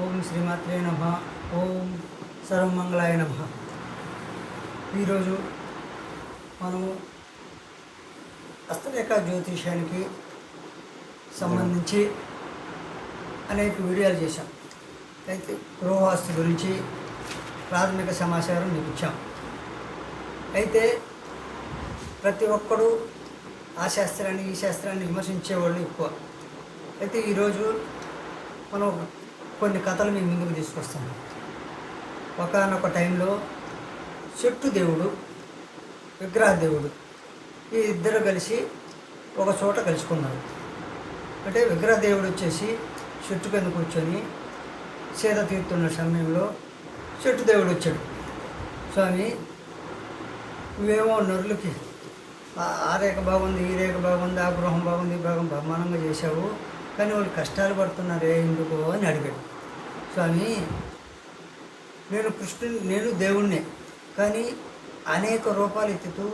ఓం శ్రీమాత్రే నమ. ఓం సర్వమంగళాయ నమ. ఈరోజు మనము హస్తరేఖ జ్యోతిషానికి సంబంధించి అనేక వీడియోలు చేశాం. అయితే గృహవాస్తు గురించి ప్రాథమిక సమాచారం మీకు ఇచ్చాం. అయితే ప్రతి ఒక్కడు ఆ శాస్త్రాన్ని ఈ శాస్త్రాన్ని విమర్శించేవాళ్ళు ఎక్కువ. అయితే ఈరోజు మనం కొన్ని కథలు మీ ముందుకు తీసుకొస్తాను. ఒకనొక టైంలో చెట్టు దేవుడు విగ్రహ దేవుడు ఈ ఇద్దరు కలిసి ఒక చోట కలుసుకున్నారు. అంటే విగ్రహ దేవుడు వచ్చేసి చెట్టు కింద కూర్చొని సేద తీరుతున్న సమయంలో చెట్టు దేవుడు వచ్చాడు. స్వామి నువ్వేమో నరులకి ఆ- ఆ రేఖ బాగుంది ఈ రేఖ బాగుంది ఆ గృహం బాగుంది ఈ భాగం బ్రహ్మాండంగా చేశావు కానీ వాళ్ళు కష్టాలు పడుతున్నారే ఎందుకు అని అడిగాడు. స్వామి నేను కృష్ణుని నేను దేవుణ్ణే. కానీ అనేక రూపాలు ఎత్తుతూ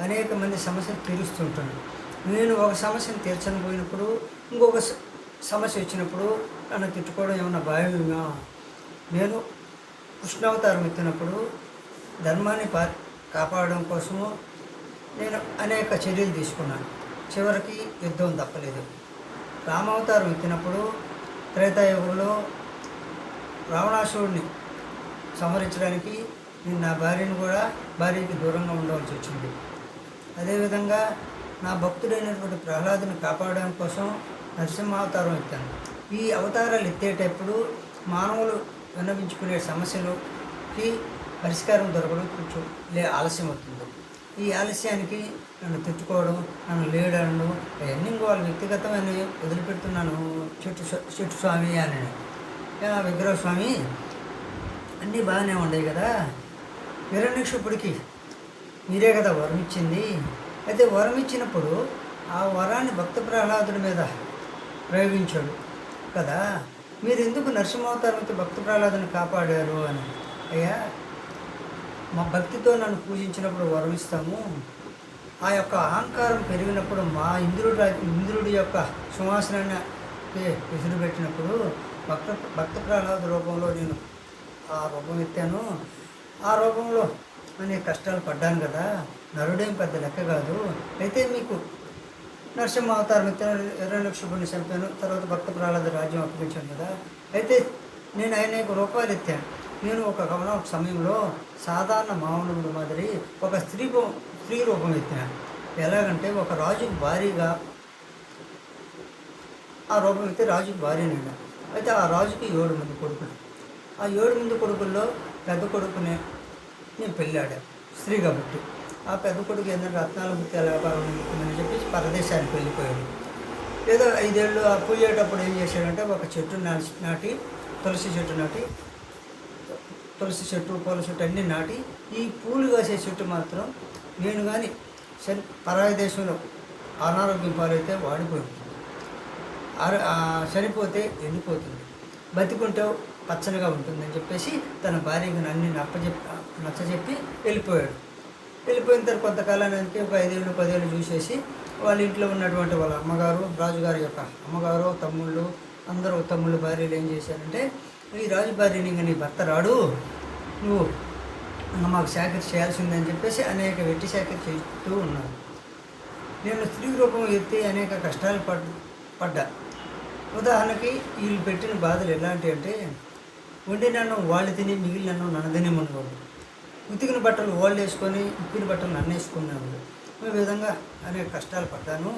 అనేక మంది సమస్యలు తీరుస్తుంటాను. నేను ఒక సమస్యను తీర్చని పోయినప్పుడు ఇంకొక సమస్య వచ్చినప్పుడు నన్ను తిట్టుకోవడం ఏమన్నా భయమేమా నేను కృష్ణావతారం ఎత్తినప్పుడు ధర్మాన్ని పా కాపాడడం కోసము నేను అనేక చర్యలు తీసుకున్నాను. చివరికి యుద్ధం తప్పలేదు. రామావతారం ఎత్తినప్పుడు త్రేతాయుగంలో రావణాసురుడిని సంహరించడానికి నేను నా భార్యను కూడా భార్యకి దూరంగా ఉండవలసి వచ్చింది. అదేవిధంగా నా భక్తుడైనటువంటి ప్రహ్లాదుని కాపాడడం కోసం నరసింహావతారం ఎత్తాను. ఈ అవతారాలు ఎత్తేటప్పుడు మానవులు విన్నవించుకునే సమస్యలకి పరిష్కారం దొరకడం కొంచెం లే ఆలస్యం అవుతుంది. ఈ ఆలస్యానికి నన్ను తిట్టుకోవడం నన్ను లేడడం అవన్నీ వాళ్ళ వ్యక్తిగతమైన వదిలిపెడుతున్నాను చెట్టు చెట్టు స్వామి అని. విగ్రహ స్వామి అన్నీ బాగానే ఉండేవి కదా? హిరణ్యక్షుపుడికి మీరే కదా వరం ఇచ్చింది. అయితే వరం ఇచ్చినప్పుడు ఆ వరాన్ని భక్త ప్రహ్లాదుడి మీద ప్రయోగించాడు కదా? మీరు ఎందుకు నరసింహావతారంతో భక్త ప్రహ్లాదుని కాపాడారు అని? అయ్యా మా భక్తితో నన్ను పూజించినప్పుడు వరం ఇస్తాము. ఆ యొక్క అహంకారం పెరిగినప్పుడు మా ఇంద్రుడు ఇంద్రుడి యొక్క సింహాసనాన్ని విసురు పెట్టినప్పుడు భక్త భక్త ప్రహ్లాద రూపంలో నేను ఆ రూపం ఎత్తాను. ఆ రూపంలో నేను కష్టాలు పడ్డాను కదా. నరుడేం పెద్ద లెక్క కాదు. అయితే మీకు నరసింహ అవతారం ఎత్తాను ఇరవై లక్షల చంపాను. తర్వాత భక్త ప్రహ్లాద రాజ్యం అప్పగించాను కదా. అయితే నేను అనేక రూపాయలు ఎత్తాను. నేను ఒక గమన ఒక సమయంలో సాధారణ మానవుడు మాదిరి ఒక స్త్రీ స్త్రీ రూపం ఎత్తాను. ఎలాగంటే ఒక రాజు భారీగా ఆ రూపం అయితే రాజు భార్య నేను. అయితే ఆ రాజుకి ఏడు మంది కొడుకులు. ఆ ఏడు మంది కొడుకుల్లో పెద్ద కొడుకునే నేను పెళ్ళాడు? స్త్రీ కాబట్టి. ఆ పెద్ద కొడుకు ఏంటంటే రత్నాల ముత్య వ్యాపారం అని చెప్పేసి పరదేశానికి వెళ్ళిపోయాడు. ఏదో ఐదేళ్ళు ఆ పూజేటప్పుడు ఏం చేశాడంటే ఒక చెట్టు నాటి నాటి తులసి చెట్టు నాటి తులసి చెట్టు పూల చెట్టు అన్నీ నాటి ఈ పూలు కాసే చెట్టు మాత్రం నేను కానీ పరాయ దేశంలో అనారోగ్యం పాలైతే వాడిపోయింది. ఆర- చనిపోతే ఎండిపోతుంది. బతికుంటే పచ్చనిగా ఉంటుందని చెప్పేసి తన భార్యకు అన్ని నప్పచెప్పి నచ్చజెప్పి వెళ్ళిపోయాడు. వెళ్ళిపోయిన తర్వాత కొంతకాలానికి ఒక ఐదేళ్ళు పదేళ్ళు చూసేసి వాళ్ళ ఇంట్లో ఉన్నటువంటి వాళ్ళ అమ్మగారు రాజుగారి యొక్క అమ్మగారు తమ్ముళ్ళు అందరూ తమ్ముళ్ళు భార్యలు ఏం చేశారంటే ఈ రాజు భార్యని ఇంకా నీ భర్త రాడు. నువ్వు మాకు సేకరి చేయాల్సిందని చెప్పేసి అనేక వెట్టి సేకరి చేస్తూ ఉన్నారు. నేను స్త్రీ రూపం ఎత్తి అనేక కష్టాలు పడ్ పడ్డా. ఉదాహరణకి వీళ్ళు పెట్టిన బాధలు ఎలాంటివి అంటే వండిన అన్నం వాళ్ళు తిని మిగిలిన అన్నం నన్ను తినేమనుకోండి ఉతికిన బట్టలు వాళ్ళు వేసుకొని ఉప్పిన బట్టలు నన్ను వేసుకున్నాను ఈ విధంగా అనేక కష్టాలు పడ్డాను.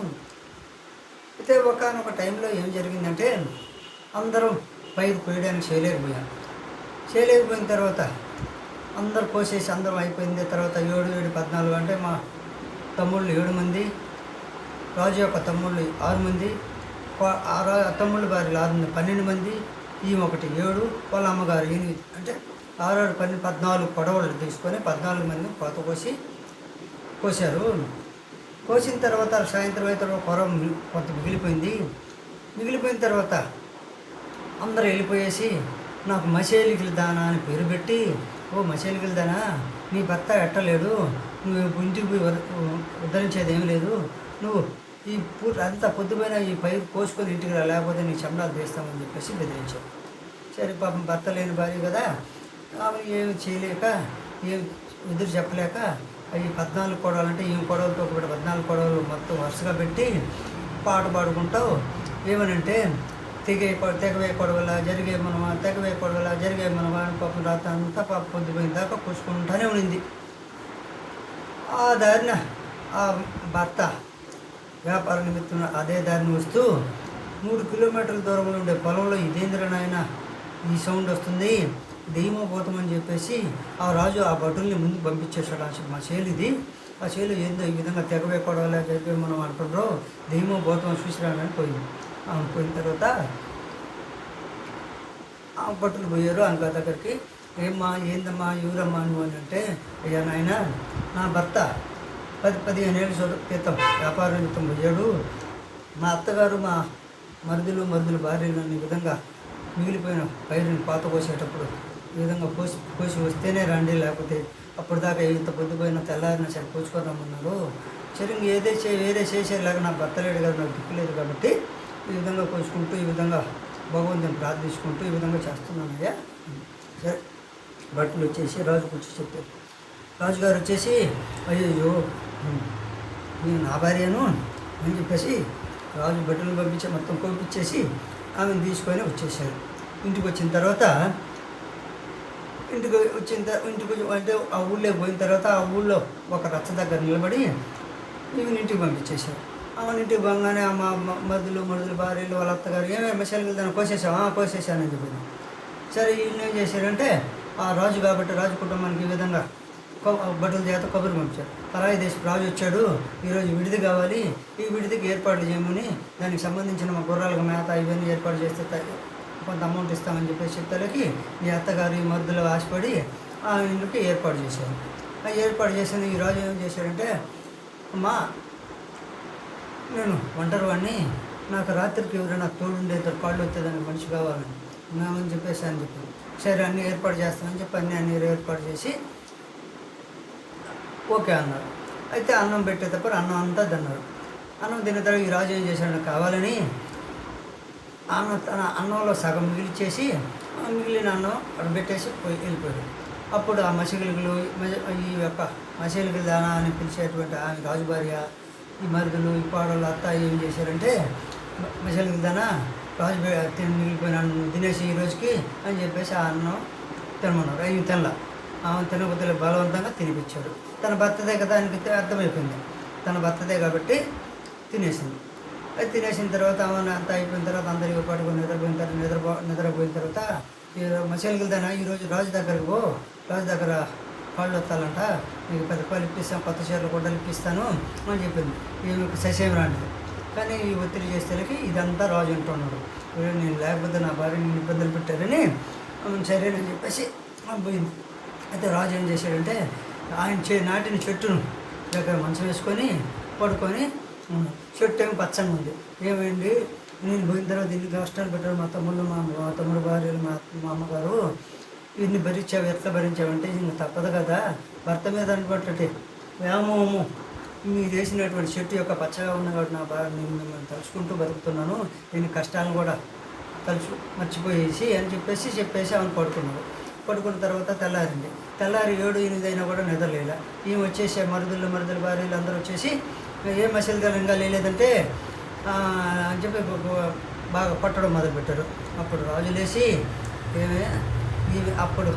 అయితే ఒకనొక టైంలో ఏం జరిగిందంటే అందరం పైరు కోయడానికి చేయలేకపోయాం చేయలేకపోయిన తర్వాత అందరు కోసేసి అందరం అయిపోయింది. తర్వాత ఏడు ఏడు పద్నాలుగు అంటే మా తమ్ముళ్ళు ఏడు మంది రాజు యొక్క తమ్ముళ్ళు ఆరు మంది ఆరు తమ్ముళ్ళ భార్యలు ఆరు పన్నెండు మంది ఈమె ఒకటి ఏడు వాళ్ళ అమ్మగారు ఎనిమిది అంటే ఆరు ఆరు పన్నెండు పద్నాలుగు పొడవలు తీసుకొని పద్నాలుగు మంది కోత కోసి కోసారు కోసిన తర్వాత సాయంత్రం అయితే పొర కొంత మిగిలిపోయింది. మిగిలిపోయిన తర్వాత అందరూ వెళ్ళిపోయేసి నాకు మసేలికల దానా అని పేరు పెట్టి ఓ మసేలికల దానా? నీ భర్త ఎట్టలేడు. నువ్వు ఇంటికి పోయి ఉద్ధరించేది ఏం లేదు. నువ్వు ఈ పూ అంతా పొద్దుపోయిన ఈ పైరు కోసుకొని ఇంటికి రా లేకపోతే నీ చెమడాలు తీస్తామని చెప్పేసి బెదిరించాం. సరే పాపం భర్త లేని భార్య కదా ఆమె ఏమి చేయలేక ఏం ఎదురు చెప్పలేక ఈ పద్నాలుగు కొడవలంటే ఈ కొడవలతో ఒకటి పద్నాలుగు కొడవలు మొత్తం వరుసగా పెట్టి పాట పాడుకుంటావు. ఏమనంటే తెగే తెగవే కొడవల జరిగే మనమా తెగవే కొడవల జరిగే మనమా అని పాపం రాత అంతా పాప పొద్దుపోయిన దాకా కూసుకుంటానే ఉండింది. ఆ దారిన ఆ భర్త వ్యాపార నిమిత్తం అదే దారిని వస్తూ మూడు కిలోమీటర్ల దూరంలో ఉండే పొలంలో ఇదేంద్ర నాయన ఈ సౌండ్ వస్తుంది. దెయ్యమో చెప్పేసి ఆ రాజు ఆ భటుల్ని ముందు పంపించేశాడు. ఆ మా చేలిది ఆ చేలు ఏందో ఈ విధంగా తెగవే కొడవలే చెప్పి మనం అంటున్నారో. దెయ్యమో పోతామని చూసిరానని పోయింది. పోయిన తర్వాత ఆ భటులు పోయారు. అంక దగ్గరికి ఏమ్మా ఏందమ్మా ఎవరమ్మా నువ్వు అని అంటే అయ్యా నాయన నా భర్త పది పదిహేను ఏళ్ళ చదువు క్రితం వ్యాపార నిమిత్తం పోయాడు మా అత్తగారు మా మరుదులు మరుదులు భార్యలు నన్ను ఈ విధంగా మిగిలిపోయిన పైరుని పాత కోసేటప్పుడు ఈ విధంగా పోసి పోసి వస్తేనే రండి లేకపోతే అప్పటిదాకా ఇంత పొద్దుపోయిన తెల్లారిన సరే కోసుకొని రమ్మన్నారు. సరే ఇంక ఏదే చే ఏదే చేసేలాగా నా బర్తలేడు కదా నాకు దిక్కులేదు కాబట్టి ఈ విధంగా కోసుకుంటూ ఈ విధంగా భగవంతుని ప్రార్థించుకుంటూ ఈ విధంగా చేస్తున్నానయ్యా. సరే భటులు వచ్చేసి రాజుకు వచ్చి చెప్పారు. రాజుగారు వచ్చేసి అయ్యో నేను నా భార్యను అని చెప్పేసి రాజు భటులను పంపించి మొత్తం పంపించేసి ఆమెను తీసుకొని వచ్చేసారు ఇంటికి వచ్చిన తర్వాత ఇంటికి వచ్చిన తర్వాత ఇంటికి అంటే ఆ ఊళ్ళో పోయిన తర్వాత ఆ ఊళ్ళో ఒక రచ్చ దగ్గర నిలబడి ఈమెను ఇంటికి పంపించేశారు. ఆమెను ఇంటికి పోగానే మా మధులు మధులు భార్యలు వాళ్ళ అత్తగారు ఏమేమి మసాలు దాన్ని కోసేసావా కోసేసానని చెప్పింది సరే ఈయన ఏం చేశారంటే ఆ రాజు కాబట్టి రాజు కుటుంబానికి ఈ విధంగా బట్టల చేత కబురు పంపించారు. పరాయి దేశ రాజు వచ్చాడు. ఈరోజు విడిది కావాలి. ఈ విడిదికి ఏర్పాట్లు చేయమని దానికి సంబంధించిన మా గుర్రాలకు మేత ఇవన్నీ ఏర్పాటు చేస్తే కొంత అమౌంట్ ఇస్తామని చెప్పేసి చెప్తాలకి ఈ అత్తగారు ఈ మధ్యలో ఆశపడి ఆ ఇంటికి ఏర్పాటు చేశారు. ఆ ఏర్పాటు చేసిన ఈ రాజు ఏం చేశాడంటే అమ్మా నేను ఒంటరి వాడిని నాకు రాత్రికి ఎవరైనా తోడుండే ఇద్దరు వచ్చేదాన్ని మనిషి కావాలని. ఉన్నామని చెప్పేసి అని చెప్పి సరే అన్నీ ఏర్పాటు చేస్తామని చెప్పి అన్నీ అన్నీ ఏర్పాటు చేసి ఓకే అన్నారు. అయితే అన్నం పెట్టేటప్పుడు అన్నం అంతా తిన్నారు. అన్నం తిన్న తర్వాత ఈ రాజు ఏం చేశాడు కావాలని అన్నం తన అన్నంలో సగం మిగిలిచేసి మిగిలిన అన్నం అక్కడ పెట్టేసి పోయి వెళ్ళిపోయాడు. అప్పుడు ఆ మసిగిలుగులు ఈ యొక్క మసిలికి దానా అని పిలిచేటువంటి ఆమె రాజు భార్య ఈ మరుదులు ఈ పాడలు అత్త ఏం చేశారంటే మసిలికి దానా రాజు మిగిలిపోయిన అన్నం తినేసి ఈ రోజుకి అని చెప్పేసి ఆ అన్నం తినమన్నారు. అవి తినలా. ఆమె తిరుపతిలో బలవంతంగా తినిపించాడు. తన భర్తదే కదా ఆయనకి అర్థమైపోయింది. తన భర్తదే కాబట్టి తినేసింది. అది తినేసిన తర్వాత ఆమె అంత అయిపోయిన తర్వాత అందరికీ పట్టుకొని నిద్రపోయిన తర్వాత నిద్రపో నిద్రపోయిన తర్వాత ఈ మసలిగిల్దానా ఈరోజు రాజు దగ్గరకు పో. రాజు దగ్గర పళ్ళు వస్తాలంట. నీకు పెద్ద రూపాయలు ఇప్పిస్తాను కొత్త చీరలు గుడ్డలు ఇప్పిస్తాను అని చెప్పింది. ఈమెకు ససేం రాంటిది కానీ ఈ ఒత్తిడి చేసేలకి ఇదంతా రాజు అంటున్నాడు నేను లేకపోతే నా భార్య ఇబ్బందులు పెట్టారని సరేనని చెప్పేసి పోయింది. అయితే రాజు ఏం చేశాడంటే ఆయన చే నాటిన చెట్టును దగ్గర మంచం వేసుకొని పడుకొని చెట్టు ఏమో పచ్చగా ఉంది. ఏమైంది? నేను పోయిన తర్వాత ఇన్ని కష్టాలు పెట్టారు మా తమ్ముళ్ళు మా మా తమ్ముడు భార్యలు మా మా అమ్మగారు ఇన్ని భరించావు ఎట్లా భరించావంటే ఇంకా తప్పదు కదా భర్త మీద అనుకుంటే వ్యామోహము మీరు వేసినటువంటి చెట్టు యొక్క పచ్చగా ఉన్న కాబట్టి నా బాగా నేను మిమ్మల్ని తలుచుకుంటూ బతుకుతున్నాను నేను కష్టాలను కూడా తలుచు మర్చిపోయేసి అని చెప్పేసి చెప్పేసి ఆమె పడుకున్నాడు. పడుకున్న తర్వాత తెల్లారింది. తెల్లారి ఏడు ఎనిమిది అయినా కూడా నిద్రలేల. ఈమె వచ్చేసి మరుదులు మరుదులు భార్యలు అందరూ వచ్చేసి ఏ మసలు ఇంకా లేదంటే అని చెప్పి బాగా పట్టడం మొదలుపెట్టారు. అప్పుడు రాజు లేచి ఏమే ఈమె అప్పుడు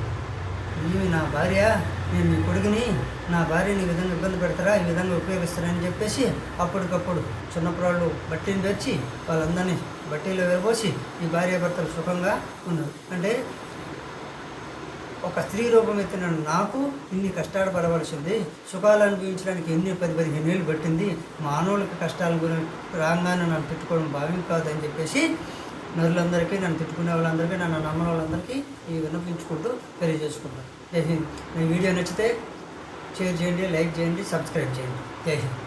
ఈమె నా భార్య నేను మీ కొడుకుని నా భార్యని ఈ విధంగా ఇబ్బంది పెడతారా ఈ విధంగా ఉపయోగిస్తారని చెప్పేసి అప్పటికప్పుడు చిన్నపిల్లాళ్ళు బట్టీని తెచ్చి వాళ్ళందరినీ బట్టీలో వేయబోసి ఈ భార్య భర్తలు సుఖంగా ఉన్నారు. అంటే ఒక స్త్రీ రూపం ఎత్తిన నాకు ఇన్ని కష్టాలు పడవలసింది సుఖాలు అనుభవించడానికి ఎన్ని పది పదిహేను ఏళ్ళు పట్టింది మానవులకి కష్టాల గురించి రాగానే నన్ను తిట్టుకోవడం భావ్యం కాదని చెప్పేసి నరులందరికీ నన్ను తిట్టుకునే వాళ్ళందరికీ నన్ను నమ్మిన వాళ్ళందరికీ ఈ విన్నపించుకుంటూ తెలియజేసుకుంటాను జై హింద్. మీ వీడియో నచ్చితే షేర్ చేయండి లైక్ చేయండి సబ్స్క్రైబ్ చేయండి. జై హింద్.